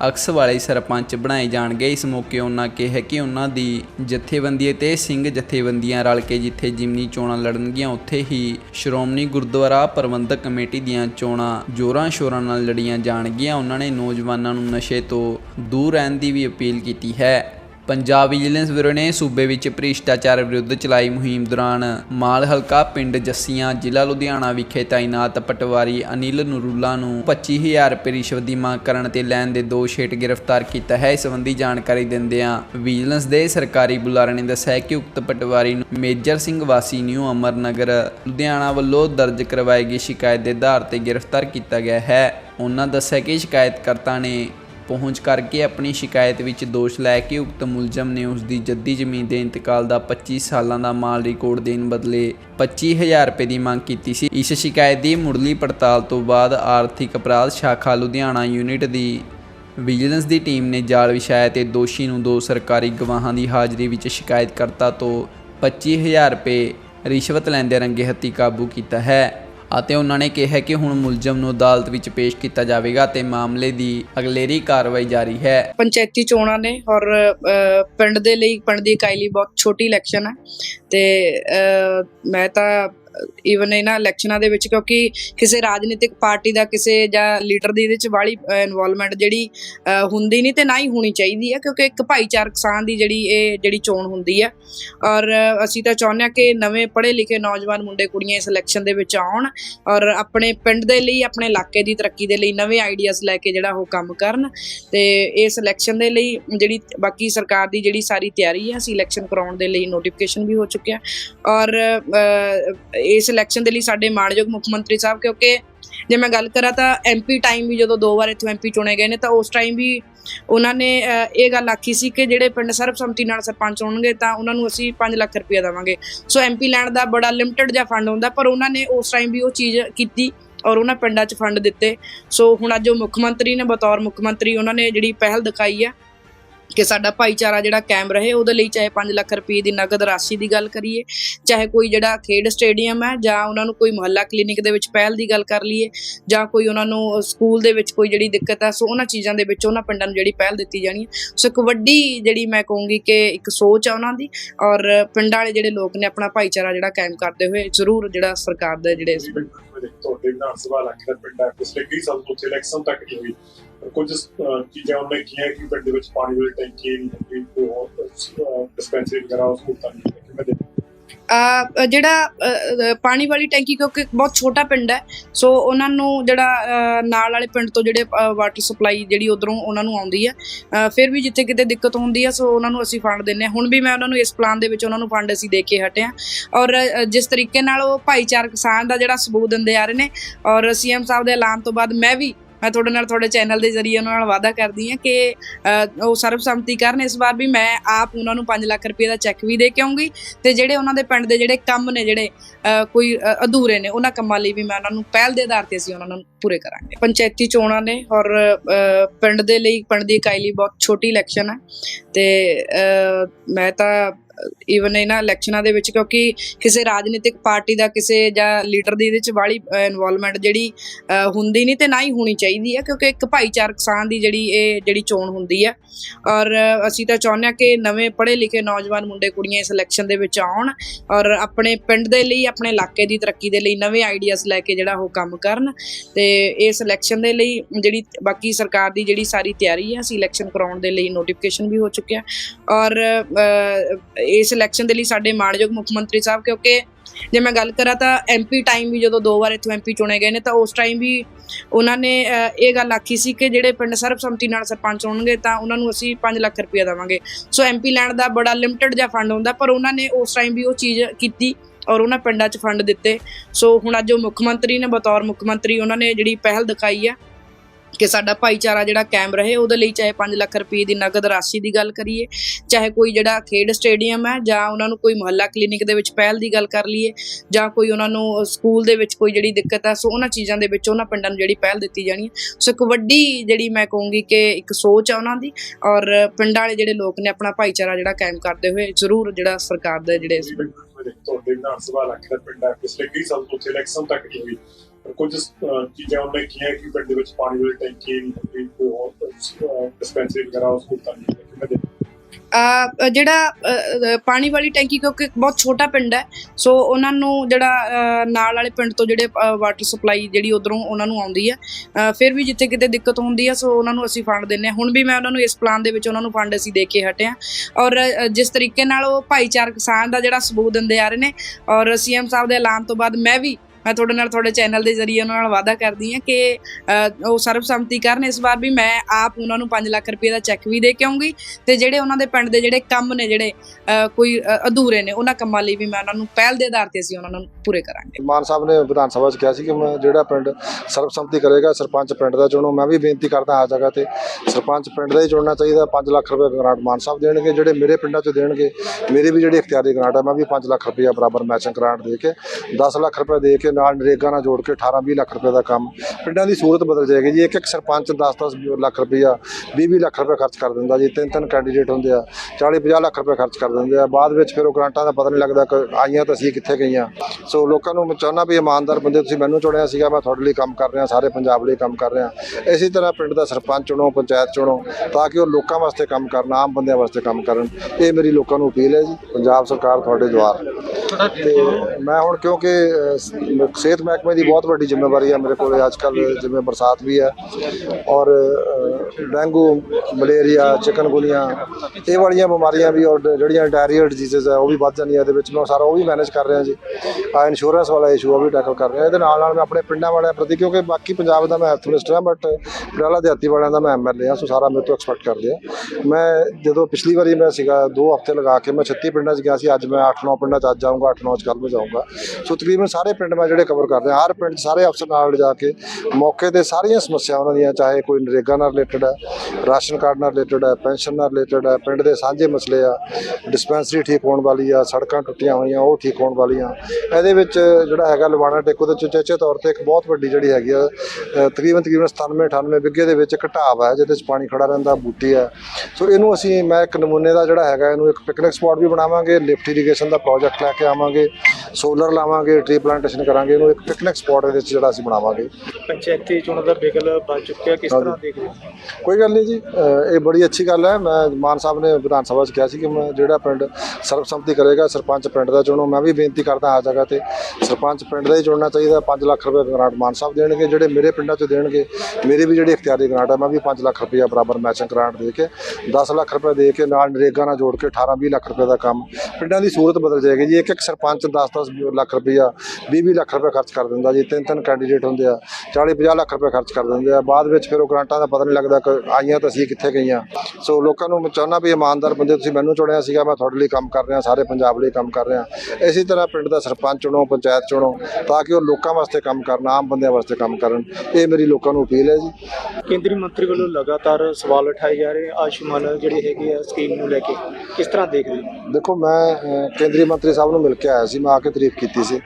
ਅਕਸ ਵਾਲੇ ਸਰਪੰਚ ਬਣਾਏ ਜਾਣਗੇ। ਇਸ ਮੌਕੇ ਉਹਨਾਂ ਕਿਹਾ ਕਿ ਉਹਨਾਂ ਦੀ ਜਥੇਬੰਦੀ ਤੇ ਸਿੰਘ ਜਥੇਬੰਦੀਆਂ ਰਲ ਕੇ ਜਿੱਥੇ ਜਿਮਨੀ ਚੋਣਾਂ ਲੜਨਗੀਆਂ, ਉੱਥੇ ਹੀ ਸ਼੍ਰੋਮਣੀ ਗੁਰਦੁਆਰਾ ਪ੍ਰਬੰਧਕ ਕਮੇਟੀ ਦੀਆਂ ਚੋਣਾਂ ਜੋਰਾਂ ਸ਼ੋਰਾਂ ਨਾਲ ਲੜੀਆਂ ਜਾਣਗੀਆਂ। ਉਹਨਾਂ ਨੇ ਨੌਜਵਾਨਾਂ ਨੂੰ ਨਸ਼ੇ ਤੋਂ ਦੂਰ ਰਹਿਣ ਦੀ ਵੀ ਅਪੀਲ ਕੀਤੀ ਹੈ। ਪੰਜਾਬ ਵਿਜੀਲੈਂਸ ਬਿਊਰੋ ਨੇ ਸੂਬੇ ਵਿੱਚ ਭ੍ਰਿਸ਼ਟਾਚਾਰ ਵਿਰੁੱਧ ਚਲਾਈ ਮੁਹਿੰਮ ਦੌਰਾਨ ਮਾਲ ਹਲਕਾ ਪਿੰਡ ਜੱਸੀਆਂ, ਜ਼ਿਲ੍ਹਾ ਲੁਧਿਆਣਾ ਵਿਖੇ ਤਾਇਨਾਤ ਪਟਵਾਰੀ ਅਨਿਲ ਨਰੂਲਾ ਨੂੰ 25000 ਰੁਪਏ ਰਿਸ਼ਵਤ ਦੀ ਮੰਗ ਕਰਨ ਤੇ ਲੈਣ ਦੇ ਦੋਸ਼ ਹੇਠ ਗ੍ਰਿਫਤਾਰ ਕੀਤਾ ਹੈ। ਇਸ ਸੰਬੰਧੀ ਜਾਣਕਾਰੀ ਦਿੰਦਿਆਂ ਵਿਜੀਲੈਂਸ ਦੇ ਸਰਕਾਰੀ ਬੁਲਾਰੇ ਨੇ ਦੱਸਿਆ ਕਿ ਉਕਤ ਪਟਵਾਰੀ ਨੂੰ ਮੇਜਰ ਸਿੰਘ ਵਾਸੀ ਨਿਊ ਅਮਰਨਗਰ, ਲੁਧਿਆਣਾ ਵੱਲੋਂ ਦਰਜ ਕਰਵਾਈ ਗਈ ਸ਼ਿਕਾਇਤ ਦੇ ਆਧਾਰ ਤੇ ਗ੍ਰਿਫਤਾਰ ਕੀਤਾ ਗਿਆ ਹੈ। ਉਹਨਾਂ ਦੱਸਿਆ ਕਿ ਸ਼ਿਕਾਇਤਕਰਤਾ ਨੇ ਪਹੁੰਚ ਕਰਕੇ ਆਪਣੀ ਸ਼ਿਕਾਇਤ ਵਿੱਚ ਦੋਸ਼ ਲੈ ਕੇ ਉਕਤ ਮੁਲਜ਼ਮ ਨੇ ਉਸ ਦੀ ਜੱਦੀ ਜ਼ਮੀਨ ਦੇ ਇੰਤਕਾਲ ਦਾ 25 ਸਾਲਾਂ ਦਾ ਮਾਲ ਰਿਕਾਰਡ ਦੇਣ ਬਦਲੇ 25000 ਰੁਪਏ ਦੀ ਮੰਗ ਕੀਤੀ ਸੀ। ਇਸ ਸ਼ਿਕਾਇਤ ਦੀ ਮੁੱਢਲੀ ਪੜਤਾਲ ਤੋਂ ਬਾਅਦ ਆਰਥਿਕ ਅਪਰਾਧ ਸ਼ਾਖਾ ਲੁਧਿਆਣਾ ਯੂਨਿਟ ਦੀ ਵਿਜੀਲੈਂਸ ਦੀ ਟੀਮ ਨੇ ਜਾਲ ਵਿਛਾਇਆ ਤੇ ਦੋਸ਼ੀ ਨੂੰ ਦੋ ਸਰਕਾਰੀ ਗਵਾਹਾਂ ਦੀ ਹਾਜ਼ਰੀ ਵਿੱਚ ਸ਼ਿਕਾਇਤਕਰਤਾ ਤੋਂ 25000 ਰੁਪਏ ਰਿਸ਼ਵਤ ਲੈਂਦੇ ਰੰਗੇ ਹੱਥੀ ਕਾਬੂ ਕੀਤਾ ਹੈ। ਅਤੇ ਉਹਨਾਂ ਨੇ ਕਿਹਾ ਕਿ ਹੁਣ ਮੁਲਜ਼ਮ ਨੂੰ ਅਦਾਲਤ ਵਿੱਚ ਪੇਸ਼ ਕੀਤਾ ਜਾਵੇਗਾ ਤੇ ਮਾਮਲੇ ਦੀ ਅਗਲੇਰੀ ਕਾਰਵਾਈ ਜਾਰੀ ਹੈ। ਪੰਚਾਇਤੀ ਚੋਣਾਂ ਨੇ ਔਰ ਪਿੰਡ ਦੇ ਲਈ ਪਿੰਡ ਦੀ ਇਕਾਈ ਲਈ ਬਹੁਤ ਛੋਟੀ ਇਲੈਕਸ਼ਨ ਹੈ ਤੇ ਅ, ਮੈਂ ਤਾਂ ਈਵਨ ਇਹਨਾਂ ਇਲੈਕਸ਼ਨਾਂ ਦੇ ਵਿੱਚ ਕਿਉਂਕਿ ਕਿਸੇ ਰਾਜਨੀਤਿਕ ਪਾਰਟੀ ਦਾ ਕਿਸੇ ਜਾਂ ਲੀਡਰ ਦੀ ਇਹਦੇ ਚ ਵਾਲੀ ਇਨਵੋਲਵਮੈਂਟ ਜਿਹੜੀ ਹੁੰਦੀ ਨਹੀਂ ਤੇ ਨਾ ਹੀ ਹੋਣੀ ਚਾਹੀਦੀ ਹੈ ਕਿਉਂਕਿ ਇੱਕ ਭਾਈਚਾਰਕ ਕਿਸਾਨ ਦੀ ਜਿਹੜੀ ਇਹ, ਜਿਹੜੀ ਚੋਣ ਹੁੰਦੀ ਹੈ। ਔਰ ਅਸੀਂ ਤਾਂ ਚਾਹੁੰਦੇ ਹਾਂ ਕਿ ਨਵੇਂ ਪੜ੍ਹੇ ਲਿਖੇ ਨੌਜਵਾਨ ਮੁੰਡੇ ਕੁੜੀਆਂ ਇਸ ਇਲੈਕਸ਼ਨ ਦੇ ਵਿੱਚ ਆਉਣ ਔਰ ਆਪਣੇ ਪਿੰਡ ਦੇ ਲਈ, ਆਪਣੇ ਇਲਾਕੇ ਦੀ ਤਰੱਕੀ ਦੇ ਲਈ ਨਵੇਂ ਆਈਡੀਆਜ਼ ਲੈ ਕੇ ਜਿਹੜਾ ਉਹ ਕੰਮ ਕਰਨ ਤੇ ਇਸ ਇਲੈਕਸ਼ਨ ਦੇ ਲਈ ਜਿਹੜੀ ਬਾਕੀ ਸਰਕਾਰ ਦੀ ਜਿਹੜੀ ਸਾਰੀ ਤਿਆਰੀ ਹੈ, ਅਸੀਂ ਇਲੈਕਸ਼ਨ ਕਰਾਉਣ ਦੇ ਲਈ ਨੋਟੀਫਿਕੇਸ਼ਨ ਵੀ ਹੋ ਚੁੱਕਿਆ। ਔਰ ਇਸ ਇਲੈਕਸ਼ਨ ਦੇ ਲਈ ਸਾਡੇ ਮਾਣਯੋਗ ਮੁੱਖ ਮੰਤਰੀ ਸਾਹਿਬ, ਕਿਉਂਕਿ ਜੇ ਮੈਂ ਗੱਲ ਕਰਾਂ ਤਾਂ ਐਮਪੀ ਟਾਈਮ ਵੀ ਜਦੋਂ ਦੋ ਵਾਰ ਇੱਥੋਂ ਐਮਪੀ ਚੁਣੇ ਗਏ ਨੇ ਤਾਂ ਉਸ ਟਾਈਮ ਵੀ ਉਹਨਾਂ ਨੇ ਇਹ ਗੱਲ ਆਖੀ ਸੀ ਕਿ ਜਿਹੜੇ ਪਿੰਡ ਸਰਬਸੰਮਤੀ ਨਾਲ ਸਰਪੰਚ ਹੋਣਗੇ ਤਾਂ ਉਹਨਾਂ ਨੂੰ ਅਸੀਂ 5 ਲੱਖ ਰੁਪਏ ਦੇਵਾਂਗੇ। ਸੋ ਐਮਪੀ ਲੈਣ ਦਾ ਬੜਾ ਲਿਮਟਿਡ ਜਿਹਾ ਫੰਡ ਹੁੰਦਾ, ਪਰ ਉਹਨਾਂ ਨੇ ਉਸ ਟਾਈਮ ਵੀ ਉਹ ਚੀਜ਼ ਕੀਤੀ ਔਰ ਉਹਨਾਂ ਪਿੰਡਾਂ 'ਚ ਫੰਡ ਦਿੱਤੇ। ਸੋ ਹੁਣ ਅੱਜ ਉਹ ਮੁੱਖ ਮੰਤਰੀ ਨੇ, ਬਤੌਰ ਮੁੱਖ ਮੰਤਰੀ, ਉਹਨਾਂ ਨੇ ਜਿਹੜੀ ਪਹਿਲ ਦਿਖਾਈ ਆ ਕਿ ਸਾਡਾ ਭਾਈਚਾਰਾ ਜਿਹੜਾ ਕਾਇਮ ਰਹੇ, ਉਹਦੇ ਲਈ ਚਾਹੇ 5 ਲੱਖ ਰੁਪਏ ਦੀ ਨਗਦ ਰਾਸ਼ੀ ਦੀ ਗੱਲ ਕਰੀਏ, ਚਾਹੇ ਕੋਈ ਜਿਹੜਾ ਖੇਡ ਸਟੇਡੀਅਮ ਹੈ ਜਾਂ ਉਹਨਾਂ ਨੂੰ ਕੋਈ ਮੁਹੱਲਾ ਕਲੀਨਿਕ ਦੇ ਵਿੱਚ ਪਹਿਲ ਦੀ ਗੱਲ ਕਰ ਲਈਏ, ਜਾਂ ਕੋਈ ਉਹਨਾਂ ਨੂੰ ਸਕੂਲ ਦੇ ਵਿੱਚ ਕੋਈ ਜਿਹੜੀ ਦਿੱਕਤ ਹੈ, ਸੋ ਉਹਨਾਂ ਚੀਜ਼ਾਂ ਦੇ ਵਿੱਚ ਉਹਨਾਂ ਪਿੰਡਾਂ ਨੂੰ ਜਿਹੜੀ ਪਹਿਲ ਦਿੱਤੀ ਜਾਣੀ ਹੈ। ਸੋ ਇੱਕ ਵੱਡੀ ਜਿਹੜੀ ਮੈਂ ਕਹੂੰਗੀ ਕਿ ਇੱਕ ਸੋਚ ਆ ਉਹਨਾਂ ਦੀ ਔਰ ਪਿੰਡਾਂ ਵਾਲੇ ਜਿਹੜੇ ਲੋਕ ਨੇ ਆਪਣਾ ਭਾਈਚਾਰਾ ਜਿਹੜਾ ਕਾਇਮ ਕਰਦੇ ਹੋਏ ਜ਼ਰੂਰ ਜਿਹੜਾ ਸਰਕਾਰ ਦੇ ਜਿਹੜੇ ਇਸ ਪਿੰਡ ਤੁਹਾਡੇ ਵਿਧਾਨ ਸਭਾ ਇਲਾਕੇ ਦਾ ਪਿੰਡ ਹੈ। ਪਿਛਲੇ ਕਈ ਸਾਲ ਤੋਂ ਉੱਥੇ ਇਲੈਕਸ਼ਨ ਤੱਕ ਨਹੀਂ ਹੋਈ। ਪਰ ਕੁਝ ਅਹ, ਚੀਜ਼ਾਂ ਉਹਨੇ ਕੀਆਂ ਕਿ ਪਿੰਡ ਦੇ ਵਿੱਚ ਪਾਣੀ ਵਾਲੀ ਟੈਂਕੀ ਨਹੀਂ ਹੁੰਦੀ ਕੋਈ ਹੋਰ ਡਿਸਪੈਂਸਰੀ ਵਗੈਰਾ ਉਸ ਨੂੰ ਤਾਂ ਨਹੀਂ ਹੈ। ਜਿਹੜਾ ਅਹ, ਪਾਣੀ ਵਾਲੀ ਟੈਂਕੀ ਕਿਉਂਕਿ ਬਹੁਤ ਛੋਟਾ ਪਿੰਡ ਹੈ ਸੋ ਉਹਨਾਂ ਨੂੰ ਜਿਹੜਾ ਅਹ, ਨਾਲ ਵਾਲੇ ਪਿੰਡ ਤੋਂ ਜਿਹੜੇ ਵਾਟਰ ਸਪਲਾਈ ਜਿਹੜੀ ਉਧਰੋਂ ਉਹਨਾਂ ਨੂੰ ਆਉਂਦੀ ਹੈ ਅਹ, ਫਿਰ ਵੀ ਜਿੱਥੇ ਕਿਤੇ ਦਿੱਕਤ ਹੁੰਦੀ ਹੈ ਸੋ ਉਹਨਾਂ ਨੂੰ ਅਸੀਂ ਫੰਡ ਦਿੰਨੇ ਹਾਂ ਹੁਣ ਵੀ ਮੈਂ ਉਹਨਾਂ ਨੂੰ ਇਸ ਪਲਾਨ ਦੇ ਵਿੱਚ ਉਹਨਾਂ ਨੂੰ ਫੰਡ ਅਸੀਂ ਦੇ ਕੇ ਹਟੇ ਹਾਂ ਔਰ ਅਹ, ਜਿਸ ਤਰੀਕੇ ਨਾਲ ਉਹ ਭਾਈਚਾਰਕ ਸਾਂਝ ਦਾ ਜਿਹੜਾ ਸਬੂਤ ਦਿੰਦੇ ਆ ਰਹੇ ਨੇ ਔਰ ਸੀਐਮ ਸਾਹਿਬ ਦੇ ਐਲਾਨ ਤੋਂ ਬਾਅਦ ਮੈਂ ਵੀ ਮੈਂ ਤੁਹਾਡੇ ਨਾਲ ਤੁਹਾਡੇ ਚੈਨਲ ਦੇ ਜ਼ਰੀਏ ਉਹਨਾਂ ਨਾਲ ਵਾਅਦਾ ਕਰਦੀ ਹਾਂ ਕਿ ਉਹ ਸਰਬਸੰਮਤੀ ਕਰਨ। ਇਸ ਵਾਰ ਵੀ ਮੈਂ ਆਪ ਉਹਨਾਂ ਨੂੰ 5 ਲੱਖ ਰੁਪਏ ਦਾ ਚੈੱਕ ਵੀ ਦੇ ਕੇ ਆਉਂਗੀ ਤੇ ਜਿਹੜੇ ਉਹਨਾਂ ਦੇ ਪਿੰਡ ਦੇ ਜਿਹੜੇ ਕੰਮ ਨੇ ਜਿਹੜੇ ਕੋਈ ਅਧੂਰੇ ਨੇ, ਉਹਨਾਂ ਕੰਮਾਂ ਲਈ ਵੀ ਮੈਂ ਉਹਨਾਂ ਨੂੰ ਪਹਿਲ ਦੇ ਆਧਾਰ ਤੇ ਅਸੀਂ ਉਹਨਾਂ ਨੂੰ ਪੂਰੇ ਕਰਾਂਗੇ। ਪੰਚਾਇਤੀ ਚੋਣਾਂ ਨੇ ਔਰ ਪਿੰਡ ਦੇ ਲਈ, ਪਿੰਡ ਦੀ ਇਕਾਈ ਲਈ ਬਹੁਤ ਛੋਟੀ ਇਲੈਕਸ਼ਨ ਹੈ ਤੇ ਮੈਂ ਤਾਂ ਈਵਨ ਇਹਨਾਂ ਇਲੈਕਸ਼ਨਾਂ ਦੇ ਵਿੱਚ ਕਿਉਂਕਿ ਕਿਸੇ ਰਾਜਨੀਤਿਕ ਪਾਰਟੀ ਦਾ ਕਿਸੇ ਜਾਂ ਲੀਡਰ ਦੀ ਇਹਦੇ ਚ ਵਾਲੀ ਇਨਵੋਲਵਮੈਂਟ ਜਿਹੜੀ ਹੁੰਦੀ ਨਹੀਂ ਤੇ ਨਾ ਹੀ ਹੋਣੀ ਚਾਹੀਦੀ ਹੈ ਕਿਉਂਕਿ ਇੱਕ ਭਾਈਚਾਰਕ ਕਿਸਾਨ ਦੀ ਜਿਹੜੀ ਇਹ, ਜਿਹੜੀ ਚੋਣ ਹੁੰਦੀ ਹੈ। ਔਰ ਅਸੀਂ ਤਾਂ ਚਾਹੁੰਦੇ ਹਾਂ ਕਿ ਨਵੇਂ ਪੜ੍ਹੇ ਲਿਖੇ ਨੌਜਵਾਨ ਮੁੰਡੇ ਕੁੜੀਆਂ ਇਸ ਇਲੈਕਸ਼ਨ ਦੇ ਵਿੱਚ ਆਉਣ ਔਰ ਆਪਣੇ ਪਿੰਡ ਦੇ ਲਈ, ਆਪਣੇ ਇਲਾਕੇ ਦੀ ਤਰੱਕੀ ਦੇ ਲਈ ਨਵੇਂ ਆਈਡੀਆਜ਼ ਲੈ ਕੇ ਜਿਹੜਾ ਉਹ ਕੰਮ ਕਰਨ ਤੇ ਇਸ ਇਲੈਕਸ਼ਨ ਦੇ ਲਈ ਜਿਹੜੀ ਬਾਕੀ ਸਰਕਾਰ ਦੀ ਜਿਹੜੀ ਸਾਰੀ ਤਿਆਰੀ ਹੈ, ਅਸੀਂ ਇਲੈਕਸ਼ਨ ਕਰਾਉਣ ਦੇ ਲਈ ਨੋਟੀਫਿਕੇਸ਼ਨ ਵੀ ਹੋ ਚੁੱਕਿਆ। ਔਰ ਇਸ ਇਲੈਕਸ਼ਨ ਦੇ ਲਈ ਸਾਡੇ ਮਾਣਯੋਗ ਮੁੱਖ ਮੰਤਰੀ ਸਾਹਿਬ, ਕਿਉਂਕਿ ਜੇ ਮੈਂ ਗੱਲ ਕਰਾਂ ਤਾਂ ਐਮਪੀ ਟਾਈਮ ਵੀ ਜਦੋਂ ਦੋ ਵਾਰ ਇੱਥੋਂ ਐਮਪੀ ਚੁਣੇ ਗਏ ਨੇ, ਤਾਂ ਉਸ ਟਾਈਮ ਵੀ ਉਹਨਾਂ ਨੇ ਇਹ ਗੱਲ ਆਖੀ ਸੀ ਕਿ ਜਿਹੜੇ ਪਿੰਡ ਸਰਬਸੰਮਤੀ ਨਾਲ ਸਰਪੰਚ ਹੋਣਗੇ ਤਾਂ ਉਹਨਾਂ ਨੂੰ ਅਸੀਂ 5 ਲੱਖ ਰੁਪਏ ਦੇਵਾਂਗੇ। ਸੋ ਐਮਪੀ ਲੈਣ ਦਾ ਬੜਾ ਲਿਮਟਿਡ ਜਿਹਾ ਫੰਡ ਹੁੰਦਾ, ਪਰ ਉਹਨਾਂ ਨੇ ਉਸ ਟਾਈਮ ਵੀ ਉਹ ਚੀਜ਼ ਕੀਤੀ ਔਰ ਉਹਨਾਂ ਪਿੰਡਾਂ 'ਚ ਫੰਡ ਦਿੱਤੇ। ਸੋ ਹੁਣ ਅੱਜ ਉਹ ਮੁੱਖ ਮੰਤਰੀ ਨੇ, ਬਤੌਰ ਮੁੱਖ ਮੰਤਰੀ, ਉਹਨਾਂ ਨੇ ਜਿਹੜੀ ਪਹਿਲ ਦਿਖਾਈ ਹੈ ਕਿ ਸਾਡਾ ਭਾਈਚਾਰਾ ਜਿਹੜਾ ਕਾਇਮ ਰਹੇ, ਉਹਦੇ ਲਈ ਚਾਹੇ 5 ਲੱਖ ਰੁਪਏ ਦੀ ਨਗਦ ਰਾਸ਼ੀ ਦੀ ਗੱਲ ਕਰੀਏ, ਚਾਹੇ ਕੋਈ ਜਿਹੜਾ ਖੇਡ ਸਟੇਡੀਅਮ ਹੈ ਜਾਂ ਉਹਨਾਂ ਨੂੰ ਕੋਈ ਮੁਹੱਲਾ ਕਲੀਨਿਕ ਦੇ ਵਿੱਚ ਪਹਿਲ ਦੀ ਗੱਲ ਕਰ ਲਈਏ, ਜਾਂ ਕੋਈ ਉਹਨਾਂ ਨੂੰ ਸਕੂਲ ਦੇ ਵਿੱਚ ਕੋਈ ਜਿਹੜੀ ਦਿੱਕਤ ਹੈ, ਸੋ ਉਹਨਾਂ ਚੀਜ਼ਾਂ ਦੇ ਵਿੱਚ ਉਹਨਾਂ ਪਿੰਡਾਂ ਨੂੰ ਜਿਹੜੀ ਪਹਿਲ ਦਿੱਤੀ ਜਾਣੀ ਹੈ। ਸੋ ਇੱਕ ਵੱਡੀ ਜਿਹੜੀ ਮੈਂ ਕਹੂੰਗੀ ਕਿ ਇੱਕ ਸੋਚ ਆ ਉਹਨਾਂ ਦੀ, ਔਰ ਪਿੰਡਾਂ ਵਾਲੇ ਜਿਹੜੇ ਲੋਕ ਨੇ ਆਪਣਾ ਭਾਈਚਾਰਾ ਜਿਹੜਾ ਕਾਇਮ ਕਰਦੇ ਹੋਏ, ਜ਼ਰੂਰ ਜਿਹੜਾ ਸਰਕਾਰ ਦੇ ਜਿਹੜੇ ਤੁਹਾਡੇ ਵਿਧਾਨ ਸਭਾ ਹਲਕੇ ਦਾ ਪਿੰਡ ਹੈ ਪਿਛਲੇ ਕਈ ਸਾਲ ਤੋਂ ਇਲੈਕਸ਼ਨ ਤੱਕ ਨਹੀਂ ਹੋਈ। ਕੁਝ ਚੀਜ਼ਾਂ ਉਹਨੇ ਕੀਆਂ ਕਿ ਪਿੰਡ ਦੇ ਵਿੱਚ ਪਾਣੀ ਵਾਲੀ ਟੈਂਕੀ ਕੋਈ ਕੋਈ ਹੋਰ ਡਿਸਪੈਂਸਰੀ ਵਗੈਰਾ ਉਸ ਕੋਲ ਤਾਂ ਨਹੀਂ ਕਿਵੇਂ ਦੇ ਜਿਹੜਾ ਅਹ, ਪਾਣੀ ਵਾਲੀ ਟੈਂਕੀ ਕਿਉਂਕਿ ਬਹੁਤ ਛੋਟਾ ਪਿੰਡ ਹੈ ਸੋ ਉਹਨਾਂ ਨੂੰ ਜਿਹੜਾ ਨਾਲ ਵਾਲੇ ਪਿੰਡ ਤੋਂ ਜਿਹੜੇ ਵਾਟਰ ਸਪਲਾਈ ਜਿਹੜੀ ਉਧਰੋਂ ਉਹਨਾਂ ਨੂੰ ਆਉਂਦੀ ਹੈ ਫਿਰ ਵੀ ਜਿੱਥੇ ਕਿਤੇ ਦਿੱਕਤ ਹੁੰਦੀ ਹੈ ਸੋ ਉਹਨਾਂ ਨੂੰ ਅਸੀਂ ਫੰਡ ਦਿੰਨੇ ਹਾਂ। ਹੁਣ ਵੀ ਮੈਂ ਉਹਨਾਂ ਨੂੰ ਇਸ ਪਲਾਨ ਦੇ ਵਿੱਚ ਉਹਨਾਂ ਨੂੰ ਫੰਡ ਅਸੀਂ ਦੇ ਕੇ ਹਟੇ ਹਾਂ। ਔਰ ਜਿਸ ਤਰੀਕੇ ਨਾਲ ਉਹ ਭਾਈਚਾਰਕ ਕਿਸਾਨ ਦਾ ਜਿਹੜਾ ਸਬੂਤ ਦਿੰਦੇ ਆ ਰਹੇ ਨੇ ਔਰ ਸੀਐਮ ਸਾਹਿਬ ਦੇ ਐਲਾਨ ਤੋਂ ਬਾਅਦ ਮੈਂ ਵੀ ਮੈਂ ਤੁਹਾਡੇ ਨਾਲ ਤੁਹਾਡੇ ਚੈਨਲ ਦੇ ਜ਼ਰੀਏ ਉਹਨਾਂ ਨਾਲ ਵਾਅਦਾ ਕਰਦੀ ਹਾਂ ਕਿ ਉਹ ਸਰਬਸੰਮਤੀ ਕਰਨ। ਇਸ ਵਾਰ ਵੀ ਮੈਂ ਆਪ ਉਹਨਾਂ ਨੂੰ 5 ਲੱਖ ਰੁਪਏ ਦਾ ਚੈੱਕ ਵੀ ਦੇ ਕੇ ਆਉਂਗੀ ਤੇ ਜਿਹੜੇ ਉਹਨਾਂ ਦੇ ਪਿੰਡ ਦੇ ਜਿਹੜੇ ਕੰਮ ਨੇ ਜਿਹੜੇ ਕੋਈ ਅਧੂਰੇ ਨੇ, ਉਹਨਾਂ ਕੰਮਾਂ ਲਈ ਵੀ ਮੈਂ ਉਹਨਾਂ ਨੂੰ ਪਹਿਲ ਦੇ ਆਧਾਰ ਤੇ ਅਸੀਂ ਉਹਨਾਂ ਨੂੰ ਪੂਰੇ ਕਰਾਂਗੇ। ਮਾਨ ਸਾਹਿਬ ਨੇ ਵਿਧਾਨ ਸਭਾ 'ਚ ਕਿਹਾ ਸੀ ਕਿ ਮੈਂ ਜਿਹੜਾ ਪਿੰਡ ਸਰਬਸੰਮਤੀ ਕਰੇਗਾ, ਸਰਪੰਚ ਪਿੰਡ ਦਾ ਚੁਣੋ। ਮੈਂ ਵੀ ਬੇਨਤੀ ਕਰਦਾ ਆ ਜਗ੍ਹਾ ਤੇ ਸਰਪੰਚ ਪਿੰਡ ਦਾ ਹੀ ਚੁਣਨਾ ਚਾਹੀਦਾ। 5 ਲੱਖ ਰੁਪਏ ਗ੍ਰਾਂਟ ਮਾਨ ਸਾਹਿਬ ਦੇਣਗੇ, ਜਿਹੜੇ ਮੇਰੇ ਪਿੰਡਾਂ 'ਚ ਦੇਣਗੇ, ਮੇਰੀ ਵੀ ਜਿਹੜੀ ਇਖਤਿਆਰੀ ਗ੍ਰਾਂਟ ਹੈ ਮੈਂ ਵੀ 5 ਲੱਖ ਰੁਪਏ ਬਰਾਬਰ ਮੈਚਿੰਗ ਗ੍ਰਾਂਟ ਦੇ ਕੇ 10 ਲੱਖ ਰੁਪਏ ਦੇ ਕੇ ਨਾਲ ਨਰੇਗਾ ਨਾਲ ਜੋੜ ਕੇ 18 20 ਲੱਖ ਰੁਪਏ ਦਾ ਕੰਮ ਪਿੰਡਾਂ ਦੀ ਸੂਰਤ ਬਦਲ ਜਾਏਗੀ ਜੀ। ਇੱਕ ਇੱਕ ਸਰਪੰਚ 10 10 ਲੱਖ ਰੁਪਈਆ 20 20 ਲੱਖ ਰੁਪਏ ਖਰਚ ਕਰ ਦਿੰਦਾ ਜੀ। ਤਿੰਨ ਤਿੰਨ ਕੈਂਡੀਡੇਟ ਹੁੰਦੇ ਆ 40 50 ਲੱਖ ਰੁਪਏ ਖਰਚ ਕਰ ਦਿੰਦੇ ਆ। ਬਾਅਦ ਵਿੱਚ ਫਿਰ ਉਹ ਗ੍ਰਾਂਟਾਂ ਦਾ ਪਤਾ ਨਹੀਂ ਲੱਗਦਾ ਕਿ ਆਈਆਂ ਤਾਂ ਸੀ ਕਿੱਥੇ ਗਈਆਂ। ਸੋ ਲੋਕਾਂ ਨੂੰ ਮੈਂ ਚਾਹੁੰਦਾ ਵੀ ਇਮਾਨਦਾਰ ਬੰਦੇ ਤੁਸੀਂ ਮੈਨੂੰ ਚੁਣਿਆ ਸੀਗਾ ਮੈਂ ਤੁਹਾਡੇ ਲਈ ਕੰਮ ਕਰ ਰਿਹਾ ਸਾਰੇ ਪੰਜਾਬ ਲਈ ਕੰਮ ਕਰ ਰਿਹਾ। ਇਸੇ ਤਰ੍ਹਾਂ ਪਿੰਡ ਦਾ ਸਰਪੰਚ ਚੁਣੋ ਪੰਚਾਇਤ ਚੁਣੋ ਤਾਂ ਕਿ ਉਹ ਲੋਕਾਂ ਵਾਸਤੇ ਕੰਮ ਕਰਨ ਆਮ ਬੰਦਿਆਂ ਵਾਸਤੇ ਕੰਮ ਕਰਨ। ਇਹ ਮੇਰੀ ਲੋਕਾਂ ਨੂੰ ਅਪੀਲ ਹੈ ਜੀ। ਪੰਜਾਬ ਸਰਕਾਰ ਤੁਹਾਡੇ ਦੁਆਰ। ਤੇ ਮੈਂ ਹੁਣ ਕਿਉਂਕਿ ਸਿਹਤ ਮਹਿਕਮੇ ਦੀ ਬਹੁਤ ਵੱਡੀ ਜ਼ਿੰਮੇਵਾਰੀ ਹੈ ਮੇਰੇ ਕੋਲ। ਅੱਜ ਕੱਲ ਜਿਵੇਂ ਬਰਸਾਤ ਵੀ ਹੈ ਔਰ ਡੈਂਗੂ ਡੇਂਗੂ, ਮਲੇਰੀਆ, ਚਿਕਨਗੁਨੀਆ, ਇਹ ਵਾਲੀਆਂ ਬਿਮਾਰੀਆਂ ਵੀ ਔਰ ਜਿਹੜੀਆਂ ਡਾਇਰੀਅਲ ਡਿਜੀਜ਼ ਹੈ ਉਹ ਵੀ ਵੱਧ ਜਾਂਦੀਆਂ। ਇਹਦੇ ਵਿੱਚ ਮੈਂ ਸਾਰਾ ਉਹ ਵੀ ਮੈਨੇਜ ਕਰ ਰਿਹਾ ਜੀ। ਆ ਇੰਸ਼ੋਰੈਂਸ ਵਾਲਾ ਇਸ਼ੂ ਉਹ ਵੀ ਟੈਕਲ ਕਰ ਰਿਹਾ। ਇਹਦੇ ਨਾਲ ਨਾਲ ਮੈਂ ਆਪਣੇ ਪਿੰਡਾਂ ਵਾਲਿਆਂ ਪ੍ਰਤੀ, ਕਿਉਂਕਿ ਬਾਕੀ ਪੰਜਾਬ ਦਾ ਮੈਂ ਹੈਲਥ ਮਿਨਿਸਟਰ ਹਾਂ ਬਟ ਪਟਿਆਲਾ ਦਿਹਾਤੀ ਵਾਲਿਆਂ ਦਾ ਮੈਂ ਐਮਐਲਏ ਹਾਂ ਸੋ ਸਾਰਾ ਮੇਰੇ ਤੋਂ ਐਕਸਪੈਕਟ ਕਰਦੇ ਆ। ਮੈਂ ਜਦੋਂ ਪਿਛਲੀ ਵਾਰੀ ਮੈਂ ਸੀਗਾ 2 ਹਫ਼ਤੇ ਲਗਾ ਕੇ ਮੈਂ 36 ਪਿੰਡਾਂ 'ਚ ਗਿਆ ਸੀ। ਅੱਜ ਮੈਂ 8-9 ਪਿੰਡਾਂ 'ਚ, ਅੱਜ ਜਾਊਂਗਾ 8-9 'ਚ ਕੱਲ੍ਹ ਨੂੰ ਜਾਊਂਗਾ। ਸੋ ਤਕਰੀਬਨ ਸਾਰੇ ਪਿੰਡ ਮੈਂ ਜਿਹੜੇ ਕਵਰ ਕਰਦੇ ਰਿਹਾ ਹਰ ਪਿੰਡ ਸਾਰੇ ਅਫਸਰ ਨਾਲ ਜਾ ਕੇ ਮੌਕੇ ਤੇ ਸਾਰੀਆਂ ਸਮੱਸਿਆ ਉਹਨਾਂ ਦੀਆਂ, ਚਾਹੇ ਕੋਈ ਨਰੇਗਾ ਨਾਲ ਰਿਲੇਟਡ ਹੈ ਰਾਸ਼ਨ ਕਾਰਡ ਨਾਲ ਰਿਲੇਟਡ ਹੈ ਪੈਨਸ਼ਨ ਨਾਲ ਰਿਲੇਟਡ ਹੈ ਪਿੰਡ ਦੇ ਸਾਂਝੇ ਮਸਲੇ ਆ ਡਿਸਪੈਂਸਰੀ ਠੀਕ ਹੋਣ ਵਾਲੀ ਆ, ਸੜਕਾਂ ਟੁੱਟੀਆਂ ਹੋਈਆਂ, ਉਹ ਠੀਕ ਹੋਣ ਵਾਲੀਆਂ। ਇਹਦੇ ਵਿੱਚ ਜਿਹੜਾ ਹੈਗਾ ਲਵਾਣਾ ਟੇਕੋ ਦੇ ਚਚੇਚੇ ਤੌਰ ਤੇ ਇੱਕ ਬਹੁਤ ਵੱਡੀ ਜਿਹੜੀ ਹੈਗੀ ਆ ਤਕਰੀਬਨ ਤਕਰੀਬਨ 97 98 ਬਿੱਗੇ ਦੇ ਵਿੱਚ ਇੱਕ ਢਾਬ ਹੈ ਜਿਹਦੇ 'ਚ ਪਾਣੀ ਖੜਾ ਰਹਿੰਦਾ, ਬੂਟੀ ਹੈ ਸੋ ਇਹਨੂੰ ਅਸੀਂ, ਮੈਂ ਇੱਕ ਨਮੂਨੇ ਦਾ ਜਿਹੜਾ ਹੈਗਾ, ਇਹਨੂੰ ਇੱਕ ਪਿਕਨਿਕ ਸਪੌਟ ਵੀ ਬਣਾਵਾਂਗੇ, ਲਿਫਟ ਇਰੀਗੇਸ਼ਨ ਦਾ ਪ੍ਰੋਜੈਕਟ ਲੈ ਕੇ ਆਵਾਂਗੇ ਸੋਲਰ ਲਾਵਾਂਗੇ ਟ੍ਰੀ ਪਲਾਂਟੇਸ਼ਨ ਕਰਾਂਗੇ। ਕਰਾਂਗੇ ਇਹਨੂੰ ਇੱਕ ਪਿਕਨਿਕ ਸਪੌਟ ਦੇ ਵਿੱਚ ਜਿਹੜਾ ਅਸੀਂ ਬਣਾਵਾਂਗੇ। ਪੰਚਾਇਤੀ ਚੋਣਾਂ ਦਾ ਬਿਗਲ ਬਣ ਚੁੱਕਿਆ ਕਿਸ ਤਰ੍ਹਾਂ ਦੇਖਦੇ ਹੋ? ਕੋਈ ਗੱਲ ਨਹੀਂ ਜੀ ਅਹ ਇਹ ਬੜੀ ਅੱਛੀ ਗੱਲ ਹੈ। ਮੈਂ ਮਾਨ ਸਾਹਿਬ ਨੇ ਵਿਧਾਨ ਸਭਾ 'ਚ ਕਿਹਾ ਸੀ ਕਿ ਮੈਂ ਜਿਹੜਾ ਪਿੰਡ ਸਰਬਸੰਮਤੀ ਕਰੇਗਾ ਸਰਪੰਚ ਪਿੰਡ ਦਾ ਚੁਣੋ। ਮੈਂ ਵੀ ਬੇਨਤੀ ਕਰਦਾ ਆ ਜਗ੍ਹਾ ਤੇ ਸਰਪੰਚ ਪਿੰਡ ਦਾ ਹੀ ਚੁਣਨਾ ਚਾਹੀਦਾ। 5 ਲੱਖ ਰੁਪਏ ਗ੍ਰਾਂਟ ਮਾਨ ਸਾਹਿਬ ਦੇਣਗੇ ਜਿਹੜੇ ਮੇਰੇ ਪਿੰਡਾਂ 'ਚ ਦੇਣਗੇ ਮੇਰੀ ਵੀ ਜਿਹੜੀ ਇਖਤਿਆਰੀ ਗ੍ਰਾਂਟ ਹੈ ਮੈਂ ਵੀ 5 ਲੱਖ ਰੁਪਏ ਬਰਾਬਰ ਮੈਚਿੰਗ ਗ੍ਰਾਂਟ ਦੇ ਕੇ 10 ਲੱਖ ਰੁਪਏ ਦੇ ਕੇ ਨਾਲ ਨਰੇਗਾ ਨਾਲ ਜੋੜ ਕੇ 18 20 ਲੱਖ ਰੁਪਏ ਦਾ ਕੰਮ। ਪਿੰਡਾਂ ਦੀ ਸੂਰਤ ਬਦਲ ਜਾਏਗੀ ਜੀ। ਇੱਕ ਇੱਕ ਸਰਪੰਚ 10 10 ਲੱਖ ਰੁਪਈਆ 20 20 ਲੱਖ ਰੁਪਏ ਖਰਚ ਕਰ ਦਿੰਦਾ ਜੀ ਤਿੰਨ ਤਿੰਨ ਕੈਂਡੀਡੇਟ ਹੁੰਦੇ ਆ 40 50 ਲੱਖ ਰੁਪਏ ਖਰਚ ਕਰ ਦਿੰਦੇ ਆ। ਬਾਅਦ ਵਿੱਚ ਫਿਰ ਉਹ ਗ੍ਰਾਂਟਾਂ ਦਾ ਪਤਾ ਨਹੀਂ ਲੱਗਦਾ ਕਿ ਆਈਆਂ ਤਾਂ ਅਸੀਂ ਕਿੱਥੇ ਗਈਆਂ। ਸੋ ਲੋਕਾਂ ਨੂੰ ਚਾਹੁੰਦਾ ਵੀ ਇਮਾਨਦਾਰ ਬੰਦੇ ਤੁਸੀਂ ਮੈਨੂੰ ਚੁਣਿਆ ਸੀਗਾ ਮੈਂ ਤੁਹਾਡੇ ਲਈ ਕੰਮ ਕਰ ਰਿਹਾ ਸਾਰੇ ਪੰਜਾਬ ਲਈ ਕੰਮ ਕਰ ਰਿਹਾ। ਇਸੇ ਤਰ੍ਹਾਂ ਪਿੰਡ ਦਾ ਸਰਪੰਚ ਚੁਣੋ ਪੰਚਾਇਤ ਚੁਣੋ ਤਾਂ ਕਿ ਉਹ ਲੋਕਾਂ ਵਾਸਤੇ ਕੰਮ ਕਰਨ ਆਮ ਬੰਦਿਆਂ ਵਾਸਤੇ ਕੰਮ ਕਰਨ। ਇਹ ਮੇਰੀ ਲੋਕਾਂ ਨੂੰ ਅਪੀਲ ਹੈ ਜੀ। ਕੇਂਦਰੀ ਮੰਤਰੀ ਵੱਲੋਂ ਲਗਾਤਾਰ ਸਵਾਲ ਉਠਾਏ ਜਾ ਰਹੇ ਆਯੁਸ਼ਮਾਨ ਜਿਹੜੇ ਹੈਗੇ ਆ ਸਕੀਮ ਨੂੰ ਲੈ ਕੇ ਕਿਸ ਤਰ੍ਹਾਂ ਦੇਖਦੇ ਦੇਖੋ ਮੈਂ ਕੇਂਦਰੀ ਮੰਤਰੀ ਸਾਹਿਬ ਨੂੰ ਮਿਲ ਕੇ ਆਇਆ ਸੀ ਮੈਂ ਆ ਕੇ ਤਾਰੀਫ ਕੀਤੀ ਸੀ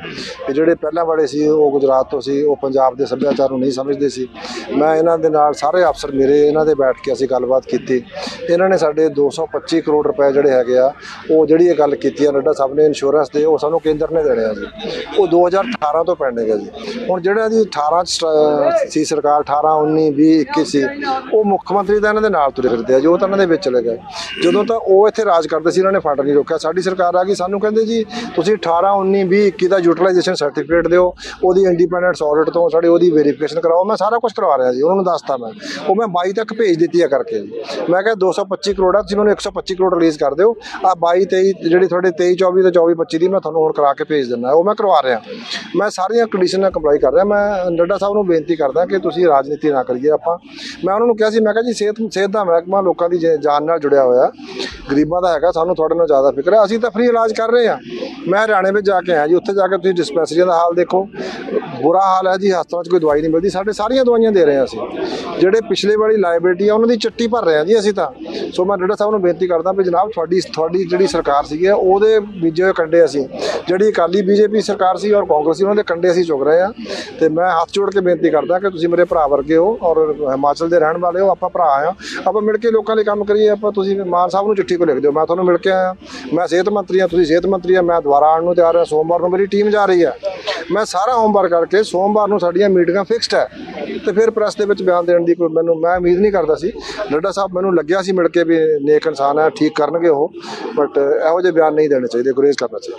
ਕਿ ਜਿਹੜੇ ਪਹਿਲਾਂ ਵਾਲੇ ਸੀ, ਉਹ ਗੁਜਰਾਤ ਤੋਂ ਸੀ, ਉਹ ਪੰਜਾਬ ਦੇ ਸੱਭਿਆਚਾਰ ਨੂੰ ਨਹੀਂ ਸਮਝਦੇ ਸੀ। ਮੈਂ ਇਹਨਾਂ ਦੇ ਨਾਲ ਸਾਰੇ ਅਫਸਰ ਮੇਰੇ ਇਹਨਾਂ ਦੇ ਬੈਠ ਕੇ ਅਸੀਂ ਗੱਲਬਾਤ ਕੀਤੀ। ਇਹਨਾਂ ਨੇ ਸਾਡੇ 225 ਕਰੋੜ ਰੁਪਏ ਜਿਹੜੇ ਹੈਗੇ ਆ, ਉਹ ਜਿਹੜੀ ਇਹ ਗੱਲ ਕੀਤੀ ਆ ਨੱਡਾ ਸਾਹਿਬ ਨੇ ਇੰਸ਼ੋਰੈਂਸ ਦੇ, ਉਹ ਸਾਨੂੰ ਕੇਂਦਰ ਨੇ ਦੇਣੇ ਆ ਜੀ। ਉਹ 2018 ਤੋਂ ਪੈਂਡਿੰਗ ਹੈ ਜੀ। ਹੁਣ ਜਿਹੜਾ ਜੀ 18 ਚ ਸਟ- ਸੀ ਸਰਕਾਰ 18 19 20 21 ਸੀ, ਉਹ ਮੁੱਖ ਮੰਤਰੀ ਤਾਂ ਇਹਨਾਂ ਦੇ ਨਾਲ ਤੁਰੇ ਫਿਰਦੇ ਆ ਜੀ, ਉਹ ਤਾਂ ਇਹਨਾਂ ਦੇ ਵਿੱਚ ਚਲੇ ਗਏ। ਜਦੋਂ ਤਾਂ ਉਹ ਇੱਥੇ ਰਾਜ ਕਰਦੇ ਸੀ, ਇਹਨਾਂ ਨੇ ਫੰਡ ਨਹੀਂ ਰੋਕਿਆ। ਸਾਡੀ ਸਰਕਾਰ ਆ ਗਈ, ਸਾਨੂੰ ਕਹਿੰਦੇ ਜੀ, ਤੁਸੀਂ 18 19 20 21 ਦਾ ਯੂਟਿਲਾਈਜੇਸ਼ਨ ਸਰਟੀਫਿਕੇਟ ਦਿਓ, ਉਹਦੀ ਇੰਡੀਪੈਂਡੈਂਟ ਆਡਿਟ ਤੋਂ ਸਾਡੀ ਉਹਦੀ ਵੈਰੀਫਿਕੇਸ਼ਨ ਕਰਾਓ। ਮੈਂ ਸਾਰਾ ਕੁਝ ਕਰਵਾ ਰਿਹਾ ਜੀ, ਉਹਨਾਂ ਨੂੰ ਦੱਸਤਾ ਮੈਂ। ਉਹ ਮੈਂ 22 ਤੱਕ ਭੇਜ ਦਿੱਤੀ ਆ ਕਰਕੇ ਮੈਂ ਕਿਹਾ 225 ਕਰੋੜ ਆ, ਤੁਸੀਂ ਮੈਨੂੰ 125 ਕਰੋੜ ਰਿਲੀਜ਼ ਕਰ ਦਿਓ। ਆ 22 23 ਜਿਹੜੀ ਤੁਹਾਡੇ 23 24 ਤੇ 24 25 ਦੀ ਮੈਂ ਤੁਹਾਨੂੰ ਹੁਣ ਕਰਾ ਕੇ ਭੇਜ ਦਿੰਦਾ। ਉਹ ਮੈਂ ਕਰਵਾ ਰਿਹਾ। ਮੈਂ ਸਾਰੀਆਂ ਕੰਡੀਸ਼ਨ ਨਾਲ ਕੰਪਲਾਈ ਕਰ ਰਿਹਾ। ਮੈਂ ਨੱਡਾ ਸਾਹਿਬ ਨੂੰ ਬੇਨਤੀ ਕਰਦਾ ਕਿ ਤੁਸੀਂ ਰਾਜਨੀਤੀ ਨਾ ਕਰੀਏ ਆਪਾਂ। ਮੈਂ ਉਹਨਾਂ ਨੂੰ ਕਿਹਾ ਸੀ, ਮੈਂ ਕਿਹਾ ਜੀ, ਸਿਹਤ ਸਿਹਤ ਦਾ ਮਹਿਕਮਾ ਲੋਕਾਂ ਦੀ ਜਾਨ ਨਾਲ ਜੁੜਿਆ ਹੋਇਆ। ਗਰੀਬਾਂ ਦਾ ਹੈਗਾ, ਸਾਨੂੰ ਤੁਹਾਡੇ ਨਾਲ ਜ਼ਿਆਦਾ ਫਿਕਰ ਹੈ। ਅਸੀਂ ਤਾਂ ਫ੍ਰੀ ਇਲਾਜ ਕਰ ਰਹੇ ਹਾਂ। ਮੈਂ ਹਰਿਆਣੇ ਵਿੱਚ ਜਾ ਕੇ ਆਇਆ ਜੀ, ਉੱਥੇ ਜਾ ਕੇ ਤੁਸੀਂ ਡਿਸਪੈਂਸਰੀਆਂ ਦਾ ਹਾਲ ਦੇਖੋ, ਬੁਰਾ ਹਾਲ ਹੈ ਜੀ, ਹਸਪਤਾਲਾਂ 'ਚ ਕੋਈ ਦਵਾਈ ਨਹੀਂ ਮਿਲਦੀ। ਸਾਡੇ ਸਾਰੀਆਂ ਦਵਾਈਆਂ ਦੇ ਰਹੇ ਹਾਂ ਅਸੀਂ। ਜਿਹੜੇ ਪਿਛਲੇ ਵਾਲੀ ਲਾਇਬਿਲਿਟੀ ਆ, ਉਹਨਾਂ ਦੀ ਚੱਟੀ ਭਰ ਰਹੇ ਹਾਂ ਜੀ ਅਸੀਂ ਤਾਂ। ਸੋ ਮੈਂ ਨੱਡਾ ਸਾਹਿਬ ਨੂੰ ਬੇਨਤੀ ਕਰਦਾ ਵੀ ਜਨਾਬ, ਤੁਹਾਡੀ ਤੁਹਾਡੀ ਜਿਹੜੀ ਸਰਕਾਰ ਸੀਗੀ ਉਹਦੇ ਬੀਜੇ ਹੋਏ ਕੰਡੇ ਅਸੀਂ। ਜਿਹੜੀ ਅਕਾਲੀ ਬੀਜੇਪੀ ਸਰਕਾਰ ਸੀ ਔਰ ਕਾਂਗਰਸੀ, ਉਹਨਾਂ ਦੇ ਕੰਡੇ ਅਸੀਂ ਚੁਗ ਰਹੇ ਆ ਤੇ ਮੈਂ ਹੱਥ ਜੋੜ ਕੇ ਬੇਨਤੀ ਕਰਦਾ ਕਿ ਤੁਸੀਂ ਮੇਰੇ ਭਰਾ ਵਰਗੇ ਹੋ ਔਰ ਹਿਮਾਚਲ ਦੇ ਰਹਿਣ ਵਾਲੇ ਹੋ, ਆਪਾਂ ਭਰਾ ਆ ਆਪਾਂ ਮਿਲ ਕੇ ਲੋਕਾਂ ਲਈ ਕੰਮ ਕਰੀਏ, ਆਪਾਂ ਤੁਸੀਂ ਮਾਨ ਸਾਹਿਬ ਨੂੰ ਚਿੱਠੀ ਕੋ ਲਿਖ ਦਿਓ, ਮੈਂ ਤੁਹਾਨੂੰ ਮਿਲ ਕੇ ਆਇਆ। ਮੈਂ ਸਿਹਤ ਮੰਤਰੀ ਆ ਤੁਸੀਂ ਸਿਹਤ ਮੰਤਰੀ ਆ ਮੈਂ ਦੁਬਾਰਾ ਆਉਣ ਨੂੰ ਤਿਆਰ ਹਾਂ, ਸੋਮਵਾਰ ਨੂੰ ਮੇਰੀ ਟੀਮ ਜਾ ਰਹੀ ਹੈ। ਮੈਂ ਸਾਰਾ ਹੋਮਵਰਕ ਕਰਕੇ ਸੋਮਵਾਰ ਨੂੰ ਸਾਡੀਆਂ ਮੀਟਿੰਗਾਂ ਫਿਕਸਡ ਹੈ। ਤੇ ਫਿਰ ਪ੍ਰੈਸ ਦੇ ਵਿੱਚ ਬਿਆਨ ਦੇਣ ਦੀ ਕੋਈ ਮੈਨੂੰ ਮੈਂ ਉਮੀਦ ਨਹੀਂ ਕਰਦਾ ਸੀ। ਨੱਡਾ ਸਾਹਿਬ ਮੈਨੂੰ ਲੱਗਿਆ ਸੀ ਮਿਲ ਕੇ ਵੀ ਨੇਕ ਇਨਸਾਨ ਹੈ, ਠੀਕ ਕਰਨਗੇ ਉਹ। ਬਟ ਇਹੋ ਜਿਹੇ ਬਿਆਨ ਨਹੀਂ ਦੇਣੇ ਚਾਹੀਦੇ, ਗੁਰੇਜ਼ ਕਰਨਾ ਚਾਹੀਦਾ।